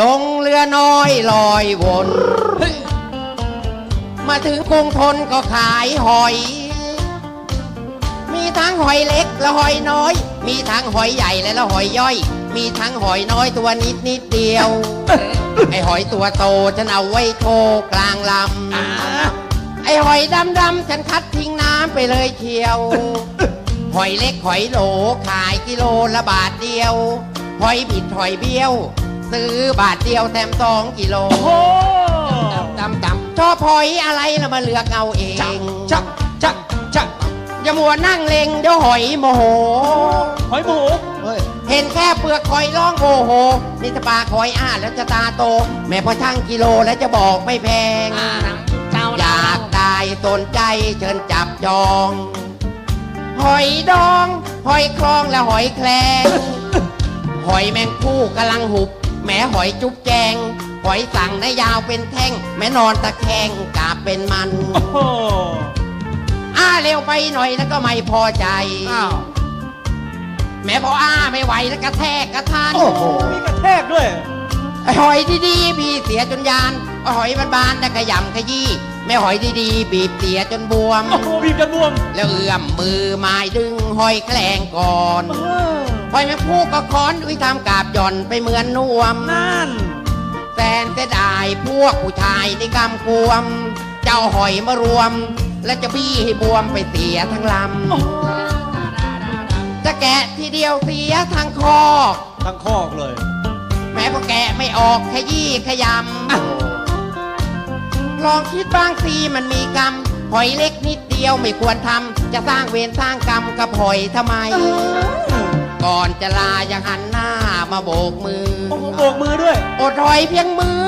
ลงเรือน้อยลอยวน มาถึงกรุงทนก็ขายหอย มีทั้งหอยเล็กและหอยน้อย มีทั้งหอยใหญ่และละหอยย่อย มีทั้งหอยน้อยตัวนิดนิดเดียว ไอหอยตัวโตฉันเอาไว้โชว์กลางลำไอหอยดำดำฉันคัดทิ้งน้ำไปเลยเชียว หอยเล็กหอยโหลขายกิโลละบาทเดียว หอยบิดหอยเบี้ยว ซื้อบาทเดียวแถมสองกิโลโอ้จำจำชอบหอยอะไรแล้วมาเลือกเอาเองจักจักจักอย่ามัวนั่งเลงเดี๋ยวหอยโมโห หอยหมูเห็นแค่เปลือกหอยร้องโอ้โห นี่ถ้าปากหอยอ้าแล้วจะตาโต แม่พอช่างกิโลแล้วจะบอกไม่แพงอยากได้สนใจเชิญจับจอง หอยดอง หอยคลองและหอยแคลงหอยแมงผู้กำลังหุบ แหมหอยจุ๊บแจง หอยสั่งนะยาวเป็นแท่ง แม่นอนตะแคงกาบเป็นมันโอ้โหอ้าเร็วไปหน่อยแล้วก็ไม่พอใจ อ้าวแม่พออ้าไม่ไหวแล้วกระแทกกระทันโอ้โห มีกระแทกด้วย ไอ้หอยดีๆบีบเสียจนยานไอ้หอยบานๆได้ขยำขยี้แม่หอยดีๆบีบเสียจนบวม โอ้โหบีบจนบวมแล้วเอื้อมมือไม้ดึงหอยแคลงก่อน เออ หอยแม่พูก็ค้อนอุ้ยทำกาบหย่อนไปเหมือนนวม นั่น แสนเสียดายพวกผู้ชายในกำกวม เจ้าหอยมารวม และจะบี้ให้บวมไปเสียทั้งลโอ้โหำจะแกะทีเดียวเสียทั้งคอกทั้งคอกเลย แม้พอแกะไม่ออกขยี้ขยำ ลองคิดบ้างสิมันมีกรรมหอยเล็กนิดเดียวไม่ควรทำ จะสร้างเวรสร้างกรรมกับหอยทำไม ก่อนจะลาอย่าหันหน้ามาโบกมือ โอ้โหโบกมือด้วย อดหอยเพียงมือ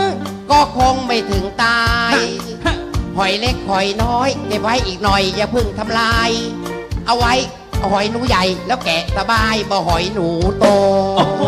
ก็คงไม่ถึงตาย หอยเล็กหอยน้อยเก็บไว้อีกหน่อยอย่าเพึ่งทำลาย เอาไว้เอาหอยหนูใหญ่แล้วแกะสบายบ่หอยหนูโต โอ้โห